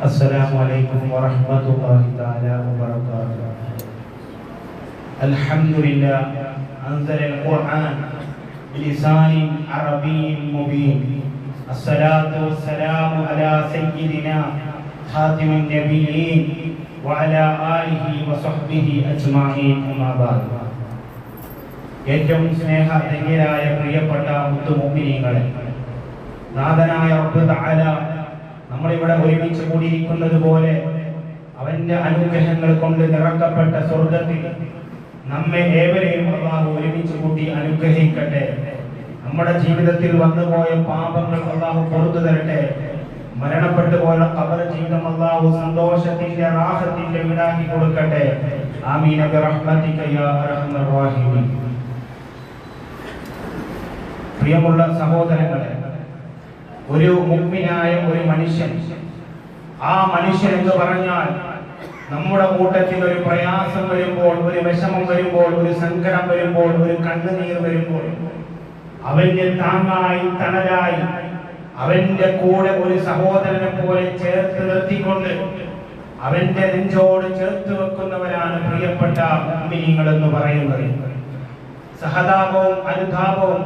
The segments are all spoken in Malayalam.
السلام عليكم ورحمة الله تعالى وبركاته الحمد لله أنزل القرآن بلسان عربي مبين الصلاة والسلام على سيدنا خاتم النبيين وعلى آله وصحبه أجمعين أما بعد ഏറ്റവും സ്നേഹധന്യരായ പ്രിയപ്പെട്ട മുത്തുമുമ്പിനീങ്ങളെ നാഥനായ റബ്ബ് തആല നമ്മളിവിടെ ഒരുമിച്ച് കൂടിയിരിക്കുന്നത് പോലെ അവന്റെ അനുഗ്രഹങ്ങൾ കൊണ്ട് നിറക്കപ്പെട്ട സ്വർഗത്തിൽ നമ്മെ ഏവരെയും അള്ളാഹു ഒരുമിച്ച് കൂട്ടി അനുഗ്രഹിക്കട്ടെ. നമ്മുടെ ജീവിതത്തിൽ വന്നുപോയ പാപങ്ങൾ അള്ളാഹു പുറത്തു തരട്ടെ. മരണപ്പെട്ടു പോയ കബർ ജീവിതം അള്ളാഹു സന്തോഷത്തിന്റെ റാഹത്തിന്റെ വീടാക്കി കൊടുക്കട്ടെ. ആമീന പ്രിയമുള്ള സഹോദരങ്ങളെ ഒരു മുഗ്മിനായ ഒരു മനുഷ്യൻ. ആ മനുഷ്യൻ എന്ന് പറഞ്ഞാൽ നമ്മുടെ കൂട്ടത്തിൽ ഒരു പ്രയാസം വരുമ്പോൾ ഒരു വിഷമം വരുമ്പോൾ ഒരു സങ്കടം വരുമ്പോൾ ഒരു കണ്ണുനീർ വരുമ്പോൾ അവന്റെ താങ്ങായി തണലായി അവന്റെ കൂടെ ഒരു സഹോദരനെ പോലെ ചേർത്ത് നിർത്തിക്കൊണ്ട് അവന്റെ നെഞ്ചോട് ചേർത്ത് വെക്കുന്നവരാണ് പ്രിയപ്പെട്ട മുഗ്മിനീങ്ങൾ എന്ന് പറയുന്നത്. സഹതാപവും അനുതാപവും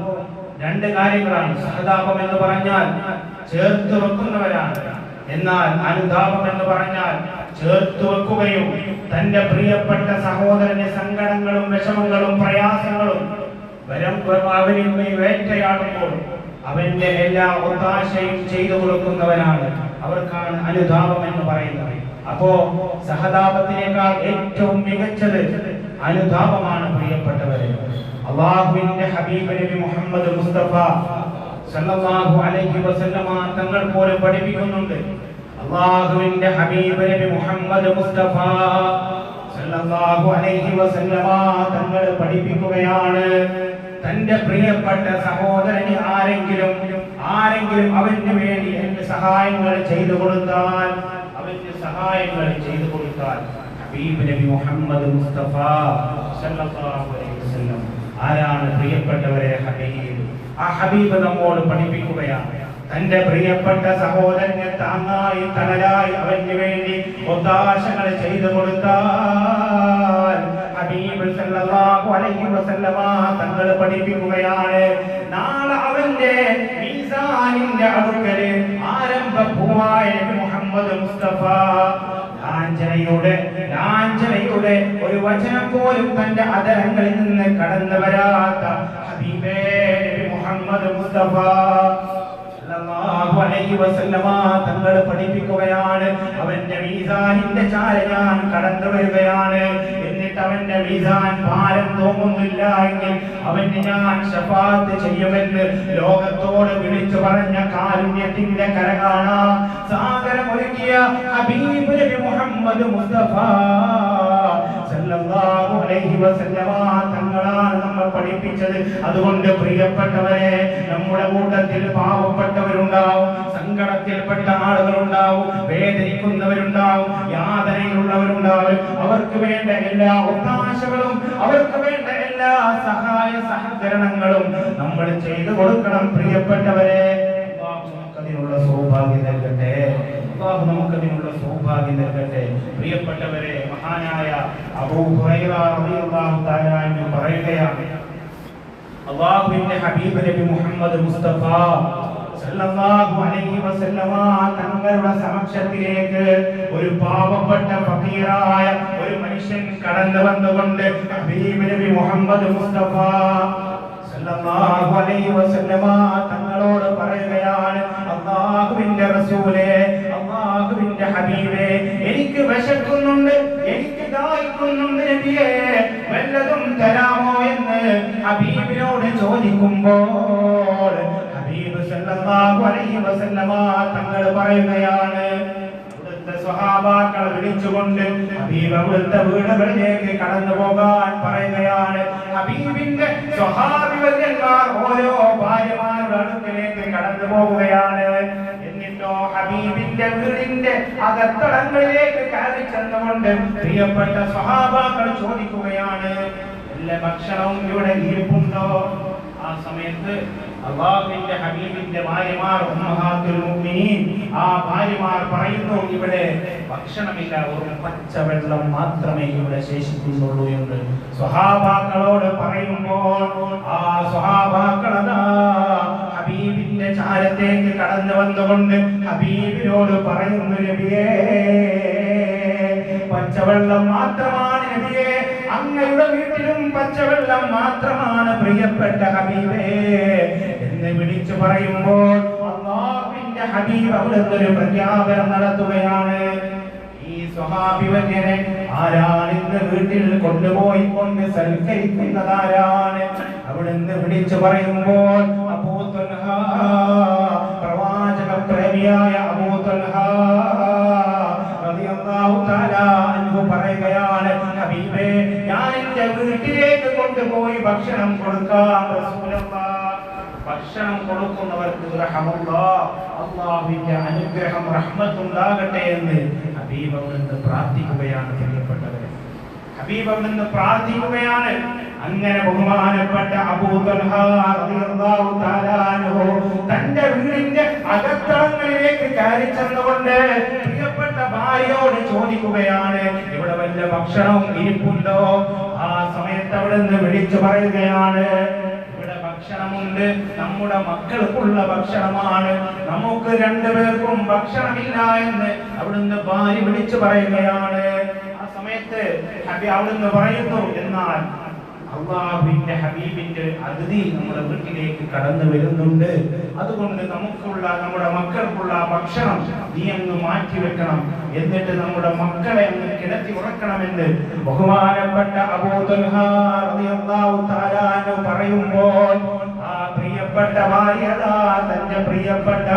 രണ്ട് കാര്യങ്ങളാണ് സഹതാപം എന്ന് പറഞ്ഞാൽ ചേർത്ത് വെക്കുന്നവരാണ്. എന്നാൽ അനുതാപം എന്ന് പറഞ്ഞാൽ ചേർത്ത് വെക്കുകയും തന്റെ പ്രിയപ്പെട്ട സഹോദരന്റെ സങ്കടങ്ങളും വിഷമങ്ങളും പ്രയാസങ്ങളും വരം അവനിൽ നീ വേട്ടയാടുമ്പോൾ അവന്റെ എല്ലാ ഒത്താശയും ചെയ്തു കൊടുക്കുന്നവരാണ്. അവർക്കാണ് അനുതാപം എന്ന് പറയുന്നത്. അപ്പോ സഹതാപത്തിനേക്കാൾ ഏറ്റവും മികച്ചത് അനുതാപമാണ് പ്രിയപ്പെട്ടവരെ. അള്ളാഹുവിന്റെ ഹബീബ് നബി മുഹമ്മദ് മുസ്തഫ സല്ലല്ലാഹു അലൈഹി വസല്ലമ തങ്ങൾ പോലും പഠിപ്പിക്കുന്നുണ്ട്. അള്ളാഹുവിന്റെ ഹബീബ് നബി മുഹമ്മദ് മുസ്തഫ സല്ലല്ലാഹു അലൈഹി വസല്ലമ തങ്ങൾ പഠിപ്പിക്കുകയാണ്. തന്റെ പ്രിയപ്പെട്ട സഹോദരന് ആരെങ്കിലും ആരെങ്കിലും അവന് വേണ്ടി എന്റെ സഹായങ്ങൾ ചെയ്തു കൊടുത്താൽ അവന്റെ സഹായങ്ങൾ ചെയ്തു കൊടുത്താൽ ഹബീബ് നബി മുഹമ്മദ് മുസ്തഫ സല്ലല്ലാഹു അലൈഹി വസല്ലം. ആരാണ് പ്രിയപ്പെട്ടവരെ ഹബീബ്? ആ ഹബീബ് നമ്മോട് പഠിപ്പിക്കുകയാണ്. തന്റെ പ്രിയപ്പെട്ട സഹോദരനെ താങ്ങായി തണലായി അവന് വേണ്ടി ഒത്താശകൾ ചെയ്തു കൊടുത്താൽ ഹബീബ് സല്ലല്ലാഹു അലൈഹി വസല്ലമ തങ്ങൾ പഠിപ്പിക്കുകയാണ്. നാളെ അവന്റെ മീസാനിന്റെ അടുക്കൽ ആരംഭ മുഹമ്മദ് മുസ്തഫ ലാഞ്ചനയുടെ ലാഞ്ചനയുടെ ഒരു വചനം പോലും തന്റെ അതരങ്ങളിൽ നിന്ന് കടന്നു വരാത്ത ഹബീബേ മുഹമ്മദ് മുസ്തഫ തങ്ങൾ പഠിപ്പിക്കുകയാണ്. അവന്റെ മീസാനിന്റെ ചാര ഞാൻ കടന്നു വരികയാണ് അവന്റെ മീസാൻ ഭാരം തോന്നുന്നില്ല എങ്കിൽ അവന് ഞാൻ ശഫാത്ത് ചെയ്യുമെന്ന് ലോകത്തോട് വിളിച്ചു പറഞ്ഞ കാരുണ്യത്തിന്റെ കര കാണാം സാഗരം ഒരുക്കിയ ഹബീബ് നബി മുഹമ്മദ് മുസ്തഫ സല്ലല്ലാഹു അലൈഹി വസല്ലമ തങ്ങളാണ് നമ്മൾ പഠിപ്പിച്ചത്. അതുകൊണ്ട് പ്രിയപ്പെട്ടവരെ നമ്മുടെ കൂട്ടത്തിൽ പാവപ്പെട്ടവരുണ്ടാവും സങ്കടത്തിൽപ്പെട്ട ആളുകളുണ്ടാവും വേദനിക്കുന്നവരുണ്ടാവും യാതനയിലുള്ളവരുണ്ടാവും അവർക്ക് വേണ്ട എല്ലാ ഒത്താശകളും അവർക്ക് വേണ്ട എല്ലാ സഹായ സഹകരണങ്ങളും നമ്മൾ ചെയ്തു കൊടുക്കണം പ്രിയപ്പെട്ടവരെ. നമുക്കതിനുള്ള സൗഭാഗ്യം നൽകട്ടെ. അള്ളാഹു നമുക്കതിനുള്ള സൗഭാഗ്യം നൽകട്ടെ. പ്രിയപ്പെട്ടവരെ മഹാനായ അബൂ ഹുറൈറ റളിയല്ലാഹു തആല അൻഹു പറയുകയാണ് അള്ളാഹുവിന്റെ ഹബീബ് നബി മുഹമ്മദ് മുസ്തഫ തങ്ങളുടെ സമക്ഷത്തിലേക്ക് ഒരു പാവപ്പെട്ട ഫക്കീറായ ഒരു മനുഷ്യൻ കടന്നു വന്നുകൊണ്ട് ഹബീബ് നബി മുഹമ്മദ് മുസ്തഫ സല്ലല്ലാഹു അലൈഹി വസല്ലമ തങ്ങളോട് പറയുകയാണ് അള്ളാഹുവിന്റെ റസൂലേ അള്ളാഹുവിന്റെ ഹബീബേ എനിക്ക് വിശക്കുന്നുണ്ട് എനിക്ക് ദാഹിക്കുന്നുണ്ട് നബിയേ വല്ലതും തരാമോ എന്ന് ഹബീബിനോട് ചോദിക്കുമ്പോൾ തങ്ങൾ പറയുകയാണ്. സ്വഹാബാക്കളെ വിളിച്ചുകൊണ്ട് ഹബീബ് വീടുകളിലേക്ക് കടന്നു പോകാൻ പറയുകയാണ്. ഹബീബിന്റെ സ്വഹാബിവര്യന്മാർ ഓരോ ഭാര്യമാരുടെ അടുക്കിലേക്ക് കടന്നു പോകുകയാണ് എന്നിട്ടോ ഹബീബിന്റെ വീടിന്റെ അകത്തളങ്ങളിലേക്ക് കയറി ചെന്നുകൊണ്ട് പ്രിയപ്പെട്ട സ്വഹാബാക്കൾ ചോദിക്കുകയാണ് എല്ലാ ഭക്ഷണവും ഇവിടെ ഇരിപ്പുണ്ടോ? ആ സമയത്ത് അള്ളാഹുവിന്റെ ഹബീബിന്റെ ഭാര്യമാർ ഉമ്മഹാത്തുൽ മുഅ്മിനീൻ ആ ഭാര്യമാർ പറയുന്നു ഇവിടെ ഭക്ഷണമില്ല ഒരു പച്ചവെള്ളം മാത്രമേ ഇവിടെ ശേഷിക്കുന്നുള്ളൂ എന്ന് സ്വഹാബാക്കളോട് പറയുമ്പോൾ ആ സ്വഹാബാക്കളതാ ഹബീബിന്റെ ചാരത്തേക്ക് കടന്നു വന്നുകൊണ്ട് ഹബീബിനോട് പറയുന്നു നബിയേ പച്ചവെള്ളം മാത്രമാണ് അങ്ങയുടെ വീട്ടിലും പച്ചവെള്ളം മാത്രമാണ് പ്രിയപ്പെട്ട ഹബീബേ എന്ന് വിളിച്ചു പറയുമ്പോൾ അള്ളാഹുവിന്റെ ഹബീബ് അവിടുന്നൊരു പ്രഖ്യാപനം നടത്തുകയാണ്. ഈ സ്വഹാബിവര്യനെ ആരാണ് ഇന്ന് വീട്ടിൽ കൊണ്ടുപോയി കൊണ്ട് സൽക്കരിക്കുന്നതാരാണ് അവിടുന്ന് വിളിച്ചു പറയുമ്പോൾ അബൂ പ്രവാചക പ്രേമിയായ അബൂ വീട്ടിലേക്ക് കൊണ്ടുപോയി ഭക്ഷണം കൊടുക്കാം ഭക്ഷണം കൊടുക്കുന്നവർക്ക് അള്ളാഹുവിന്റെ അനുഗ്രഹം റഹ്മത്തുണ്ടാകട്ടെ എന്ന് ഹബീബ് നിന്ന് പ്രാർത്ഥിക്കുകയാണ് പ്രിയപ്പെട്ടവർ ഹബീബ് നിന്ന് പ്രാർത്ഥിക്കുകയാണ്. അങ്ങനെ ബഹുമാനപ്പെട്ട തന്റെ വീടിന്റെ അകത്തളങ്ങളിലേക്ക് കയറി ചെന്നുകൊണ്ട് ഭാര്യയോട് ചോദിക്കുകയാണ്? ഇവിടെ വല്ല ഭക്ഷണവും ഇരിപ്പുണ്ടോ? ആ സമയത്ത് അവിടെ നിന്ന് വിളിച്ചു പറയുകയാണ്. ഭക്ഷണമുണ്ട്. നമ്മുടെ മക്കൾക്കുള്ള ഭക്ഷണമാണ്. നമുക്ക് രണ്ടുപേർക്കും ഭക്ഷണമില്ല എന്ന് അവിടുന്ന് ഭാര്യ വിളിച്ചു പറയുകയാണ്. ആ സമയത്ത് അവിടുന്ന് പറയുന്നു എന്നാൽ അള്ളാഹുവിന്റെ ഹബീബിന്റെ അതിഥി നമ്മുടെ വീട്ടിലേക്ക് കടന്നു വരുന്നുണ്ട്. അതുകൊണ്ട് നമുക്കുള്ള നമ്മുടെ മക്കൾക്കുള്ള ഭക്ഷണം നീ അങ്ങ് മാറ്റി വെക്കണം. എന്നിട്ട് നമ്മുടെ മക്കളെ അങ്ങ് കിടത്തി ഉറക്കണമെന്ന് ബഹുമാനപ്പെട്ട അബൂതുൽ തൽഹ റളിയല്ലാഹു തആല അൻഹു പറയുമ്പോൾ പ്രിയപ്പെട്ട ഭാര്യതാ തന്റെ പ്രിയപ്പെട്ട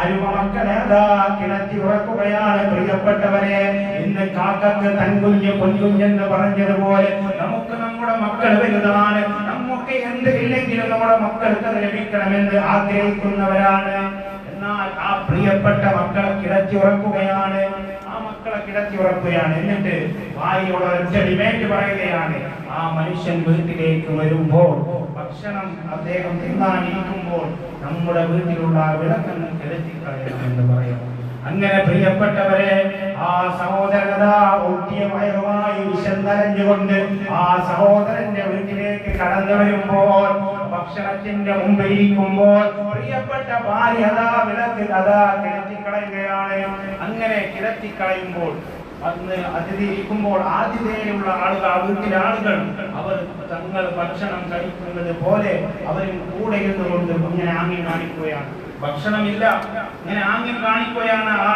അരുമ മക്കളെ അതാ കിടത്തി ഉറക്കുകയാണ് പ്രിയപ്പെട്ടവരെ ഇന്ന് കാക്കക്ക് തൻകുഞ്ഞ് പൊൻകുഞ്ഞെന്ന് പറഞ്ഞതുപോലെ നമുക്ക് നമ്മുടെ മക്കൾ വലുതാണ്. നമുക്ക് എന്ത് ഇല്ലെങ്കിലും നമ്മുടെ മക്കൾക്ക് ലഭിക്കണമെന്ന് ആഗ്രഹിക്കുന്നവരാണ്. എന്നാൽ ആ പ്രിയപ്പെട്ട മക്കളെ കിടത്തി ഉറക്കുകയാണ്. ആ മക്കളെ കിടത്തി ഉറക്കുകയാണ്. എന്നിട്ട് ഭാര്യയോട് ഒരൊറ്റ ഡിമാൻഡ് പറയുകയാണ്. ആ മനുഷ്യൻ വീട്ടിലേക്ക് വരുമ്പോൾ ഭക്ഷണം അദ്ദേഹം തിന്നാനിരിക്കുമ്പോൾ നമ്മുടെ വീട്ടിലുള്ള ആ വിളക്കങ്ങൾ കിടത്തി കളയണം എന്ന് പറയുന്നു അങ്ങനെ പ്രിയപ്പെട്ടവരെ ആ സഹോദരനത ഒട്ടിയ വയറുമായി വിശന്നരഞ്ഞുകൊണ്ട് ആ സഹോദരന്റെ വീട്ടിലേക്ക് കടന്നു വരുമ്പോൾ ഭക്ഷണത്തിന്റെ മുമ്പിൽ ഇരിക്കുമ്പോൾ പ്രിയപ്പെട്ട ഭാര്യ അതാ വിളക്ക് അതാ കിടത്തിക്കളയുകയാണ് അങ്ങനെ കിടത്തിക്കളയുമ്പോൾ അന്ന് അതിഥി ഇരിക്കുമ്പോൾ ആതിഥേയുള്ള ആളുകൾ ആ വീട്ടിലെ ആളുകൾ അവർ തങ്ങൾ ഭക്ഷണം കഴിക്കുന്നത് പോലെ അവരും കൂടെ ഇരുന്നുകൊണ്ട് ഇങ്ങനെ ആംഗ്യം കാണിക്കുകയാണ്. ഭക്ഷണമില്ല ഇങ്ങനെ ആംഗ്യം കാണിക്കുകയാണ് ആ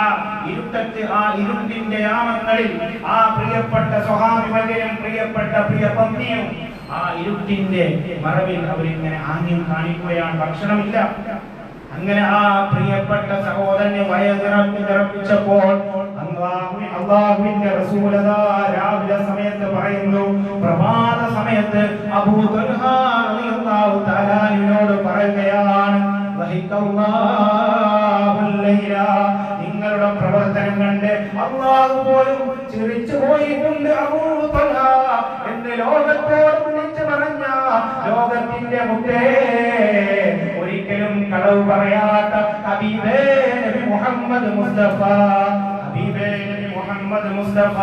ഇരുട്ടത്ത് ആ ഇരുട്ടിന്റെ യാമങ്ങളിൽ ആ പ്രിയപ്പെട്ട സ്വഹാഭിമകനും പ്രിയപ്പെട്ട പ്രിയ പത്നിയും ആ ഇരുട്ടിന്റെ മറവിൽ അവരിങ്ങനെ ആംഗ്യം കാണിക്കുകയാണ്. ഭക്ഷണമില്ല. അങ്ങനെ ആ പ്രിയപ്പെട്ട സഹോദരനെ വയതിറപ്പിച്ചപ്പോൾ നിറപ്പിച്ചപ്പോൾ അല്ലാഹു- റസൂലത രാവിലെ സമയത്ത് പറയുന്നു പ്രഭാത സമയത്ത് അബൂ റളിയല്ലാഹു തആലയോട് പറയുകയാണ് നിങ്ങളുടെ പ്രവർത്തനം കണ്ട് അള്ളാഹു പോലും ചിരിച്ചു പോയിട്ടുണ്ട് അബൂ എന്ന് ലോകത്തോട് വിളിച്ചു പറഞ്ഞ ലോകത്തിന്റെ മുത്തേ. ഒരിക്കലും കളവ് പറയാത്ത ഹബീബേ നബി മുഹമ്മദ് മുസ്തഫ മുഹമ്മദ് മുസ്തഫ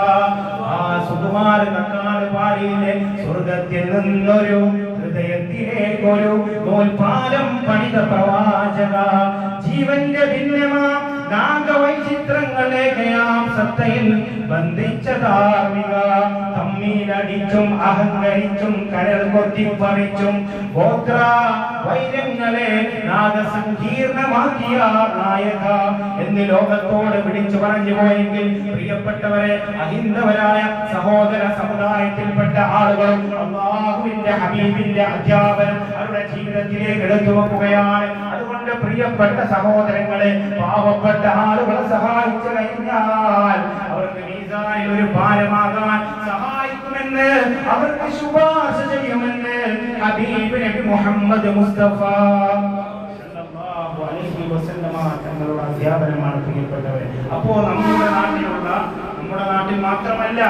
ആ സുകുമാര കക്കാട് പാടിയിലെ സ്വർഗത്തിൽ നിന്നൊരു ഹൃദയത്തിലേക്കൊരു നൂൽപാലം പണിത പ്രവാചക ജീവന്റെ ഭിന്നമാ നാഗവൈചിത്രങ്ങളേകയാം സത്തയിൽ ബന്ധിച്ച ധാർമ്മിക. തമ്മീലടിച്ചും അഹങ്കരിച്ചും കരൾ കൊത്തിപ്പറിച്ചും ഗോത്ര വൈരങ്ങളെ നാഗസങ്കീർണമാക്കിയ നായക എന്ന് ലോകത്തോട് വിളിച്ചു പറഞ്ഞു പോയെങ്കിൽ പ്രിയപ്പെട്ടവരെ അഹിന്ദവരായ സഹോദര സമുദായത്തിൽപ്പെട്ട ആളുകളും അള്ളാഹുവിന്റെ ഹബീബിന്റെ അധ്യാപനം അവരുടെ ജീവിതത്തിലേക്ക് എടുത്തു വെക്കുകയാണ് അതുകൊണ്ട് പ്രിയപ്പെട്ട സഹോദരങ്ങളെ പാവപ്പെട്ട ആളുകളെ സഹായിച്ചു കഴിഞ്ഞാൽ അവർക്ക് മീസാനിൽ ഒരു ഭാരമാകാൻ സഹായിക്കുമെന്ന് അവർക്ക് ശുപാർശ ചെയ്യുമെന്ന് ഹബീബ് നബി മുഹമ്മദ് മുസ്തഫ തങ്ങളുടെ അധ്യാപനമാണ് പ്രിയപ്പെട്ടവർ അപ്പോ നമ്മുടെ നാട്ടിലുള്ള നമ്മുടെ നാട്ടിൽ മാത്രമല്ല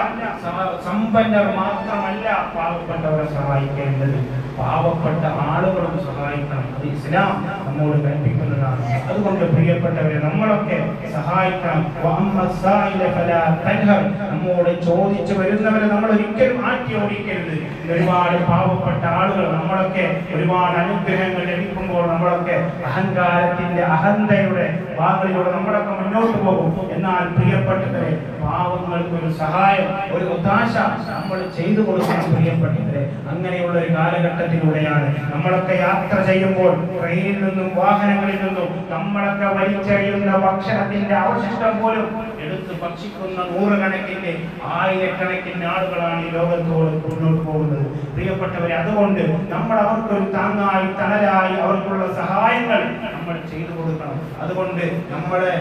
സമ്പന്നർ മാത്രമല്ല പാവപ്പെട്ടവരെ സഹായിക്കേണ്ടത്. പാവപ്പെട്ട ആളുകളും സഹായിക്കണം. അത് ഇസ്ലാം നമ്മോട് കൽപ്പിക്കുന്നതാണ്. അതുകൊണ്ട് പ്രിയപ്പെട്ടവരെ നമ്മളൊക്കെ സഹായിക്കണം. നമ്മോട് ചോദിച്ചു വരുന്നവരെ നമ്മൾ ഒരിക്കലും മാറ്റി ഓടിക്കരുത് ഒരുപാട് പാവപ്പെട്ട ആളുകൾ നമ്മളൊക്കെ ഒരുപാട് അനുഗ്രഹങ്ങൾ ലഭിക്കുമ്പോൾ നമ്മളൊക്കെ അഹങ്കാരത്തിന്റെ അഹന്തയുടെ വാതിലൂടെ നമ്മളൊക്കെ മുന്നോട്ട് പോകും. എന്നാൽ പ്രിയപ്പെട്ടവരെ പാവങ്ങൾക്ക് ഒരു സഹായം ഒരു ഒത്താശ നമ്മൾ ചെയ്തു കൊടുക്കണം പ്രിയപ്പെട്ടവരെ. അങ്ങനെയുള്ള ഒരു കാലഘട്ടത്തിലൂടെയാണ് നമ്മളൊക്കെ യാത്ര ചെയ്യുമ്പോൾ ട്രെയിനിൽ നിന്നും വാഹനങ്ങളിൽ നിന്നും നമ്മളൊക്കെ വലിച്ചെറിയുന്ന ഭക്ഷണത്തിന്റെ അവശിഷ്ടം പോലും എടുത്ത് ഭക്ഷിക്കുന്ന നൂറുകണക്കിന് ആയിരക്കണക്കിന് ആളുകളാണ് ഈ ലോകത്തോട് മുന്നോട്ട് പോകുന്നത്. പ്രിയപ്പെട്ടവരെ അതുകൊണ്ട് നമ്മൾ അവർക്കൊരു താങ്ങായി തണലായി അവർക്കുള്ള സഹായങ്ങൾ നമ്മൾ ചെയ്തു കൊടുക്കണം. അതുകൊണ്ട് നമ്മുടെ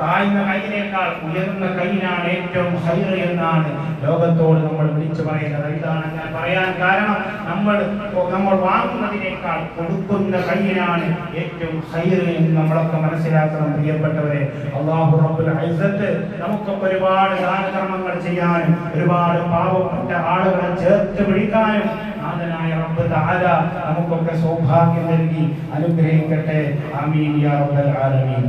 താഴ്ന്ന കൈയിനേക്കാൾ ഉയർന്ന കൈയിനാണ് ഏറ്റവും ഹൈറ് എന്നാണ് ലോകത്തോട് നമ്മൾ വിളിച്ചു പറയുന്നത്. ഇതാണ് ഞാൻ പറയാൻ കാരണം. നമ്മൾ നമ്മൾ വാങ്ങുന്നതിനേക്കാൾ കൊടുക്കുന്ന കൈയിനാണ് ഏറ്റവും ഹൈറ് എന്ന് നമ്മളൊക്കെ മനസ്സിലാക്കണം പ്രിയപ്പെട്ടവരെ. അള്ളാഹു റബ്ബുൽ ഹൈസത്ത് നമുക്കൊക്കെ ഒരുപാട് ദാനകർമ്മങ്ങൾ ചെയ്യാനും ഒരുപാട് പാവപ്പെട്ട ആളുകളെ ചേർത്ത് പിടിക്കാനും നാഥനായ റബ്ബ് തആല നമുക്കൊക്കെ സൗഭാഗ്യം നൽകി അനുഗ്രഹിക്കട്ടെ. ആമീൻ യാ റബ്ബൽ ആലമീൻ.